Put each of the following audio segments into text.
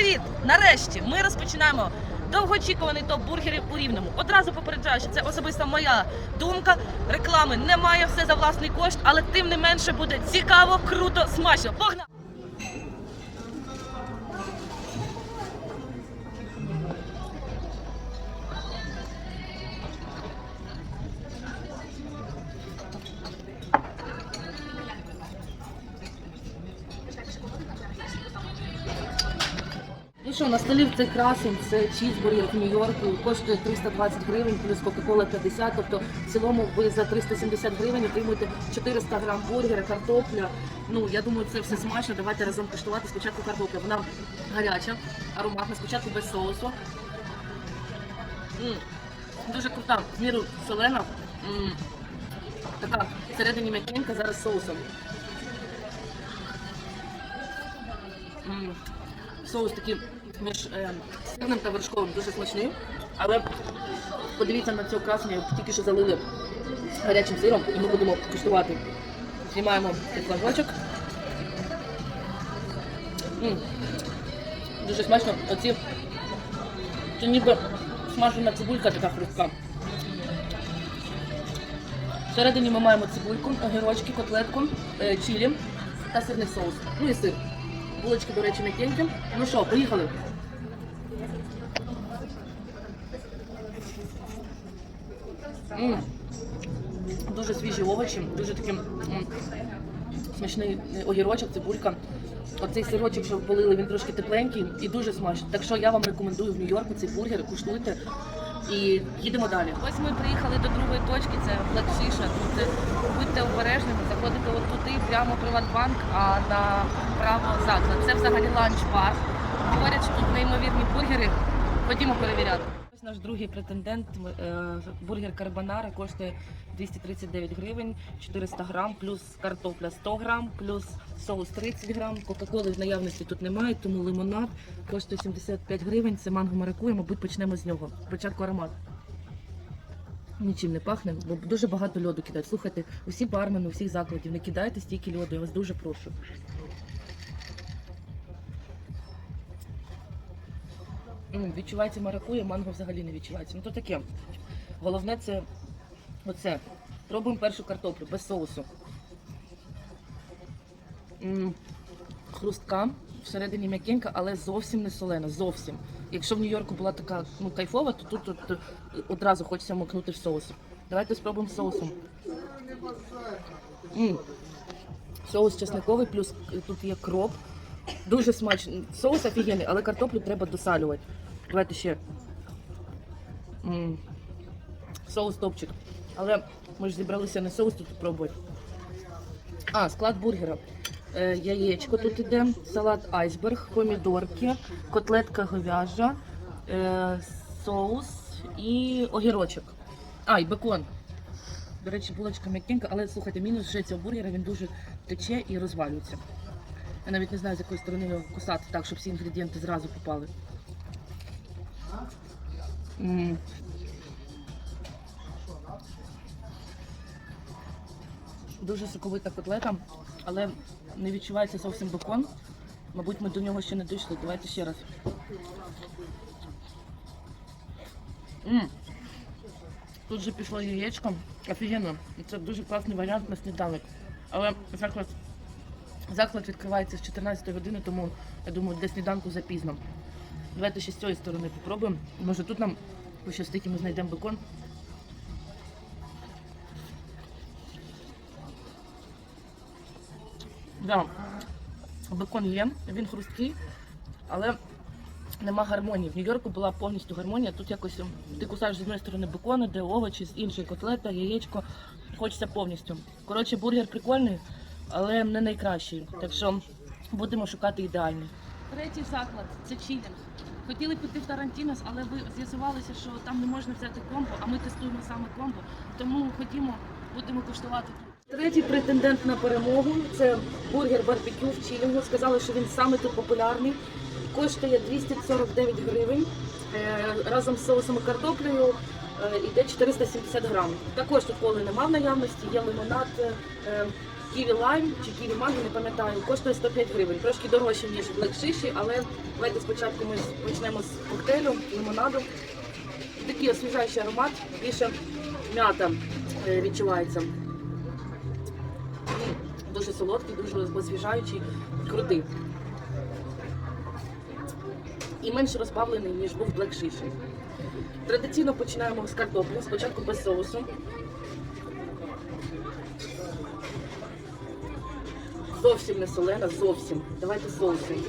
привіт! Нарешті ми розпочинаємо довгоочікуваний топ бургерів у рівному. Одразу попереджаю, що це особиста моя думка. Реклами немає, все за власний кошт, але тим не менше буде цікаво, круто, смачно. Погнали! Ну що, на столі цей красень, це чізбургер в Нью-Йорку, коштує 320 гривень, плюс Кока-Кола 50. Тобто в цілому ви за 370 гривень отримуєте 400 грам бургера, картопля. Ну, я думаю, це все смачно. Давайте разом куштувати. Спочатку картопля. Вона гаряча, ароматна, спочатку без соусу. М, Дуже крута, в міру солена. М, Така всередині м'якенька, зараз соусом. М, Соус такий між сирним та вершковим дуже смачний. Але подивіться на цього красення, тільки що залили гарячим сиром, і ми будемо куштувати. Знімаємо цей флажочок. Дуже смачно. Оці це ніби смажена цибулька така хрустка. Всередині ми маємо цибульку, огірочки, котлетку, е, чилі та сирний соус. Ну і сир. Булочки, до речі, м'якенькі. Ну що, поїхали. Дуже свіжі овочі, дуже такий м, смачний е, огірочок, цибулька. Оцей сирочок, що полили, він трошки тепленький і дуже смачний. Так що я вам рекомендую в Нью-Йорку цей бургер, куштуйте і їдемо далі. Ось ми приїхали до другої точки, це флетшиша. Тут е, будьте обережними, заходите от туди, прямо Приватбанк, а направо заклад. Це взагалі ланч-бар. Говорять, що тут неймовірні бургери. Ходімо перевіряти. Ось наш другий претендент. е, Бургер карбонара коштує 239 гривень, 400 грам, плюс картопля 100 грам, плюс соус 30 грам. Кока-коли в наявності тут немає, тому лимонад коштує 75 гривень. Це манго маракуя, мабуть, почнемо з нього. Спочатку аромат. Нічим не пахне, бо дуже багато льоду кидають. Слухайте, усі бармени, усіх закладів, не кидайте стільки льоду, я вас дуже прошу. М, Відчувається маракуя, манго взагалі не відчувається. Ну то таке. Головне це оце. Пробуємо першу картоплю без соусу. М, Хрустка, всередині м'якенька, але зовсім не солена. Зовсім. Якщо в Нью-Йорку була така ну, кайфова, то тут, тут, одразу хочеться макнути в соус. Давайте спробуємо соусом. М. Соус чесниковий, плюс тут є кроп. Дуже смачно. Соус офігенний, але картоплю треба досалювати. Давайте ще. М. Соус топчик. Але ми ж зібралися не соус тут пробувати. А, склад бургера. Е, яєчко тут іде, салат айсберг, помідорки, котлетка говяжа, е, соус і огірочок. А, і бекон. До речі, булочка м'якенька, але слухайте, мінус вже цього бургера він дуже тече і розвалюється. Я навіть не знаю, з якої сторони його кусати так, щоб всі інгредієнти зразу попали. Дуже соковита котлета, але не відчувається зовсім бекон. Мабуть, ми до нього ще не дійшли. Давайте ще раз. М. Тут же пішло яєчко. Офігенно. Це дуже класний варіант на сніданок. Але заклад, заклад відкривається з 14 години, тому я думаю, для сніданку запізно. Давайте ще з цієї сторони попробуємо. Може тут нам пощастить ми знайдемо бекон. Да. Бекон є, він хрусткий, але нема гармонії. В Нью-Йорку була повністю гармонія. Тут якось ем, ти кусаєш з одної сторони бекон, де овочі, з іншої котлета, яєчко. Хочеться повністю. Коротше, бургер прикольний, але не найкращий. Так що будемо шукати ідеальний. Третій заклад це чилінг. Хотіли піти в Тарантінос, але ви з'ясувалися, що там не можна взяти комбо, а ми тестуємо саме комбо. Тому ходімо, будемо куштувати тут. Третій претендент на перемогу це бургер барбекю в Чілінгу. Сказали, що він саме тут популярний. Коштує 249 гривень. Е, Разом з соусом і картоплею йде 470 грам. Також тут коли нема в наявності, є лимонад, е, ківі лайм чи ківі манго, не пам'ятаю, коштує 105 гривень. Трошки дорожче, ніж Shishi, але давайте спочатку ми почнемо з коктейлю, лимонаду. Такий освіжаючий аромат, більше м'ята е, відчувається. Дуже солодкий, дуже освіжаючий, крутий. І менш розбавлений, ніж був Shishi. Традиційно починаємо з картоплі, спочатку без соусу. Зовсім не солена, зовсім. Давайте соусом.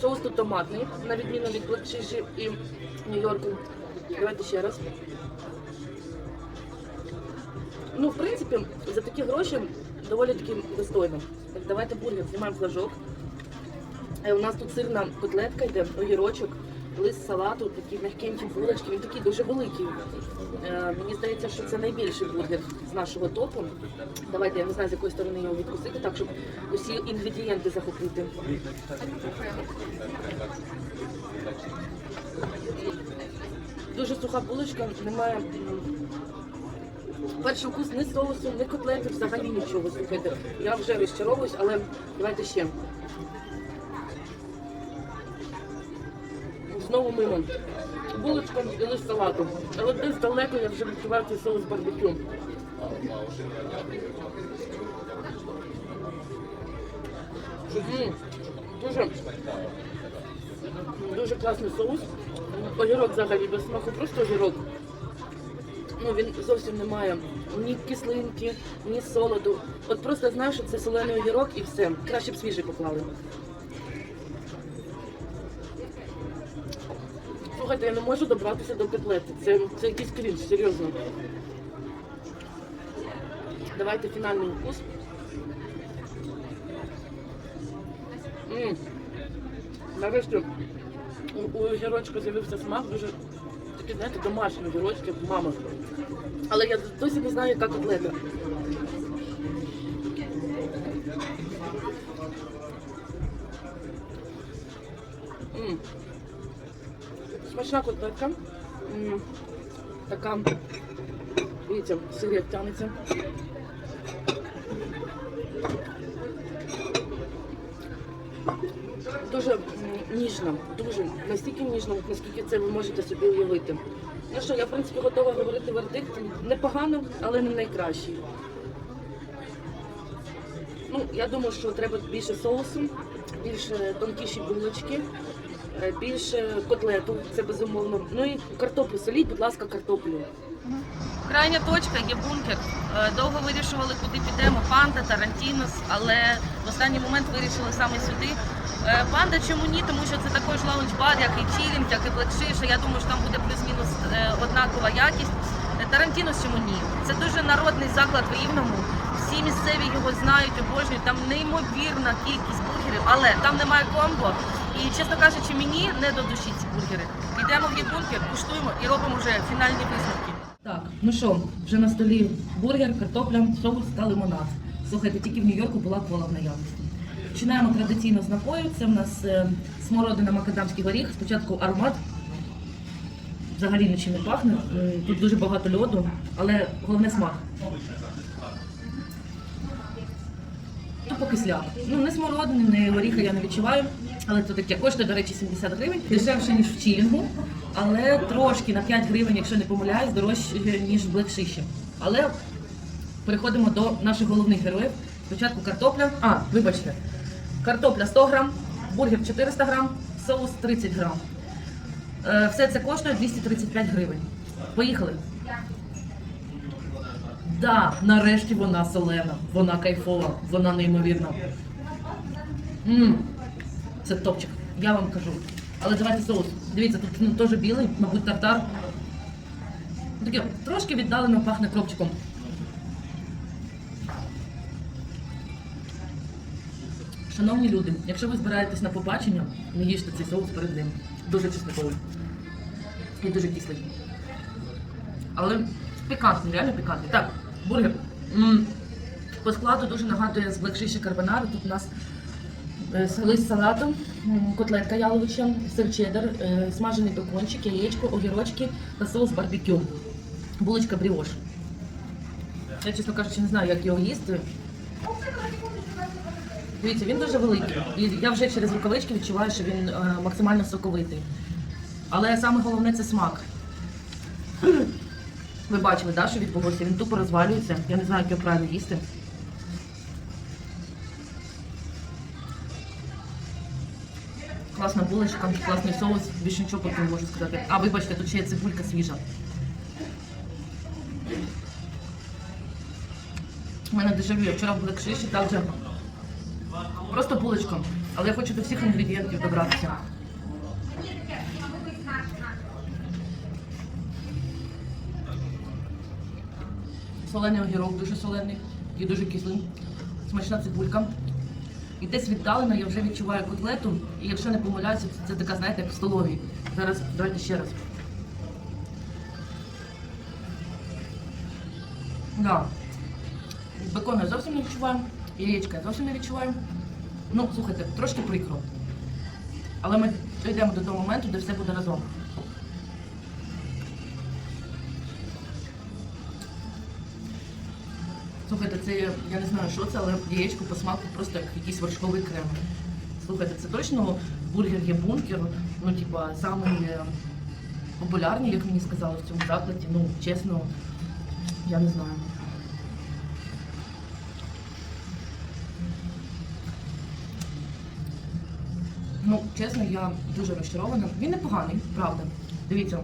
Соус тут томатний, на відміну від Black і Нью-Йорку. Давайте ще раз. Ну, в принципі, за такі гроші доволі таки достойно. Так, давайте бургер, знімаємо флажок. Е, У нас тут сирна котлетка йде, огірочок, лист салату, такі м'якенькі булочки. Він такий дуже великий. Е, мені здається, що це найбільший бургер з нашого топу. Давайте я не знаю, з якої сторони його відкусити, так щоб усі інгредієнти захопити. Дуже суха булочка, немає. Перший вкус ні соусу, ні котлети, взагалі нічого. Слухайте, я вже розчаровуюсь, але давайте ще. Знову мимо. Булочка і лист салату. Але десь далеко я вже відчуваю цей соус барбекю. Дуже, дуже класний соус. Огірок взагалі без смаку, просто огірок. Ну він зовсім не має ні кислинки, ні солоду. От просто знаєш, що це солений огірок і все. Краще б свіжий поклали. Слухайте, я не можу добратися до котлети. Це, це якийсь крінж, серйозно. Давайте фінальний вкус. Нарешті у, у огірочка з'явився смак, дуже такі, знаєте, домашні огірочки, мама. Але я досі не знаю, яка котлета. Смачна котлетка. Така, дивіться, сир як тянеться. Дуже ніжна, дуже настільки ніжна, наскільки це ви можете собі уявити. Ну що, я в принципі готова говорити вердикт. Непогано, але не найкращий. Ну, я думаю, що треба більше соусу, більше тонкіші булочки, більше котлету, це безумовно. Ну і картоплю соліть, будь ласка, картоплю. Крайня точка є бункер. Е, Довго вирішували, куди підемо. Панда, Тарантінос, але в останній момент вирішили саме сюди. Е, Панда чому ні? Тому що це також лаунж-бар, як і чилінг, як і блекшиша. Я думаю, що там буде плюс-мінус е, однакова якість. Е, Тарантінос чому ні? Це дуже народний заклад в Рівному. Всі місцеві його знають, обожнюють. Там неймовірна кількість бургерів, але там немає комбо. І чесно кажучи, мені не до душі ці бургери. Йдемо в є куштуємо і робимо вже фінальні висновки. Так, ну що, вже на столі бургер, картопля, соус та лимонад. Слухайте, тільки в Нью-Йорку була кола в наявності. Починаємо традиційно з напою. Це в нас е, смородина макадамський горіх. Спочатку аромат. Взагалі нічим не пахне. Тут дуже багато льоду, але головне смак. Тупо кисляк. Ну, не смородини, не горіха я не відчуваю. Але це таке коштує, до речі, 70 гривень. Дешевше, ніж в чілінгу, але трошки на 5 гривень, якщо не помиляюсь, дорожче, ніж в блекшиші. Але переходимо до наших головних героїв. Спочатку картопля. А, вибачте, картопля 100 грам, бургер 400 грам, соус 30 грам. Е, Все це коштує 235 гривень. Поїхали. Да, нарешті вона солена, вона кайфова, вона неймовірна. Мм, це топчик, я вам кажу. Але давайте соус. Дивіться, тут ну, теж білий, мабуть, тартар. Таке трошки віддалено пахне кропчиком. Шановні люди, якщо ви збираєтесь на побачення, не їжте цей соус перед ним. Дуже чесниковий. І дуже кислий. Але пікантний, реально пікантний. Так, бургер. М, По складу дуже нагадує з Shishi Тут у нас лист салату, котлетка яловича, сир чеддер, е, смажений бекончик, яєчко, огірочки та соус барбекю. Булочка бріош. Я, чесно кажучи, не знаю, як його їсти. Дивіться, він дуже великий. І я вже через рукавички відчуваю, що він е, максимально соковитий. Але саме головне це смак. Ви бачили, да, що відбулося? Він тупо розвалюється. Я не знаю, як його правильно їсти. Класна булочка, класний соус, більше нічого поки не можу сказати. А, вибачте, тут ще є цибулька свіжа. У мене дежавю. Я вчора в Блекшиші так же. Просто булочка. Але я хочу до всіх інгредієнтів добратися. Солений огірок, дуже солений і дуже кислий. Смачна цибулька. І десь віддалено я вже відчуваю котлету. І якщо не помиляюся, це така, знаєте, як в столовій. Зараз давайте ще раз. Да. Бекон я зовсім не відчуваю, яєчка я зовсім не відчуваю. Ну, слухайте, трошки прикро. Але ми дійдемо до того моменту, де все буде разом. Слухайте, це я не знаю, що це, але яєчко по смаку просто як якийсь вершковий крем. Слухайте, це точно бургер є бункер, ну, типа, самий е, популярний, як мені сказали в цьому закладі. Ну, чесно, я не знаю. Ну, чесно, я дуже розчарована. Він непоганий, правда. Дивіться.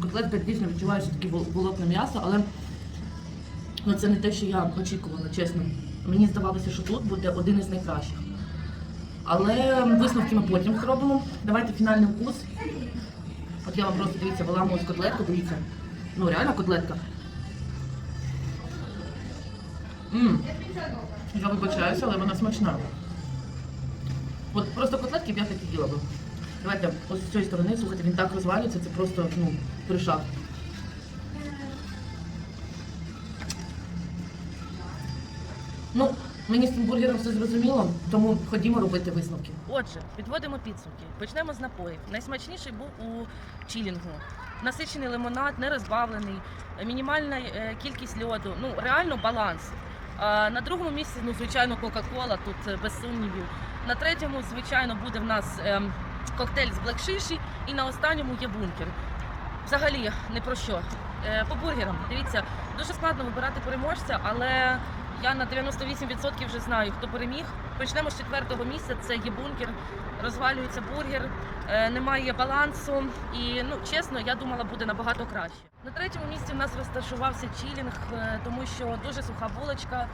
Котлетка дійсно відчуваю, що таке вол- волокне м'ясо, але ну, це не те, що я очікувала, чесно. Мені здавалося, що тут буде один із найкращих. Але висновки ми потім зробимо. Давайте фінальний вкус. От я вам просто дивіться, виламую з котлетку, дивіться. Ну, реально котлетка. Мм. Я вибачаюся, але вона смачна. От просто котлетки б я так і їла би. Давайте ось з цієї сторони, слухайте, він так розвалюється, це просто ну, пришаг. Мені з цим бургером все зрозуміло, тому ходімо робити висновки. Отже, підводимо підсумки. Почнемо з напоїв. Найсмачніший був у чілінгу. Насичений лимонад, не розбавлений, мінімальна е, кількість льоду. Ну реально баланс. На другому місці, ну звичайно, Кока-Кола, тут е, без сумнівів. На третьому, звичайно, буде в нас ем, коктейль з блекшиші, і на останньому є бункер. Взагалі не про що. Е, По бургерам, дивіться, дуже складно вибирати переможця, але я на 98% вже знаю, хто переміг. Почнемо з четвертого місця. Це є бункер, розвалюється бургер, е, немає балансу. І ну чесно, я думала, буде набагато краще. На третьому місці в нас розташувався чілінг, е, тому що дуже суха булочка.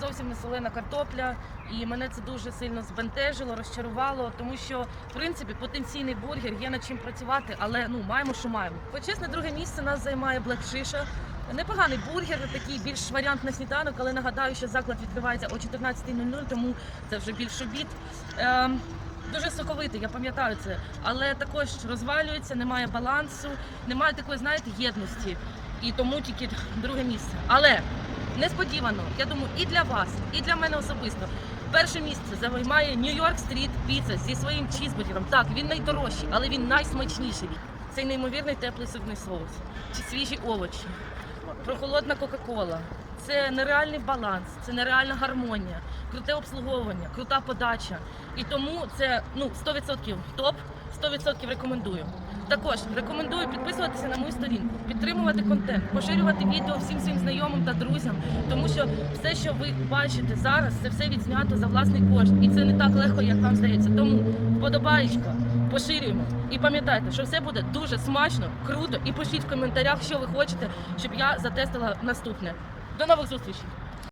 Зовсім не солена картопля, і мене це дуже сильно збентежило, розчарувало, тому що в принципі потенційний бургер є над чим працювати, але ну маємо, що маємо. Почесне друге місце нас займає Shisha. Непоганий бургер, такий більш варіант на сніданок, але нагадаю, що заклад відкривається о 14.00, тому це вже більш обід. Ем, Дуже соковитий, я пам'ятаю це, але також розвалюється, немає балансу, немає такої, знаєте, єдності. І тому тільки друге місце. Але несподівано, я думаю, і для вас, і для мене особисто. Перше місце займає Нью-Йорк Стріт Піца зі своїм чізбургером. Так, він найдорожчий, але він найсмачніший. Цей неймовірний теплий сирний соус, чи свіжі овочі, прохолодна Кока-Кола. Це нереальний баланс, це нереальна гармонія, круте обслуговування, крута подача. І тому це ну 100% топ, 100% рекомендую. Також рекомендую підписуватися на мою сторінку, підтримувати контент, поширювати відео всім своїм знайомим та друзям, тому що все, що ви бачите зараз, це все відзнято за власний кошт, і це не так легко, як вам здається. Тому вподобаєчка, поширюємо і пам'ятайте, що все буде дуже смачно, круто. І пишіть в коментарях, що ви хочете, щоб я затестила наступне. До нових зустрічей!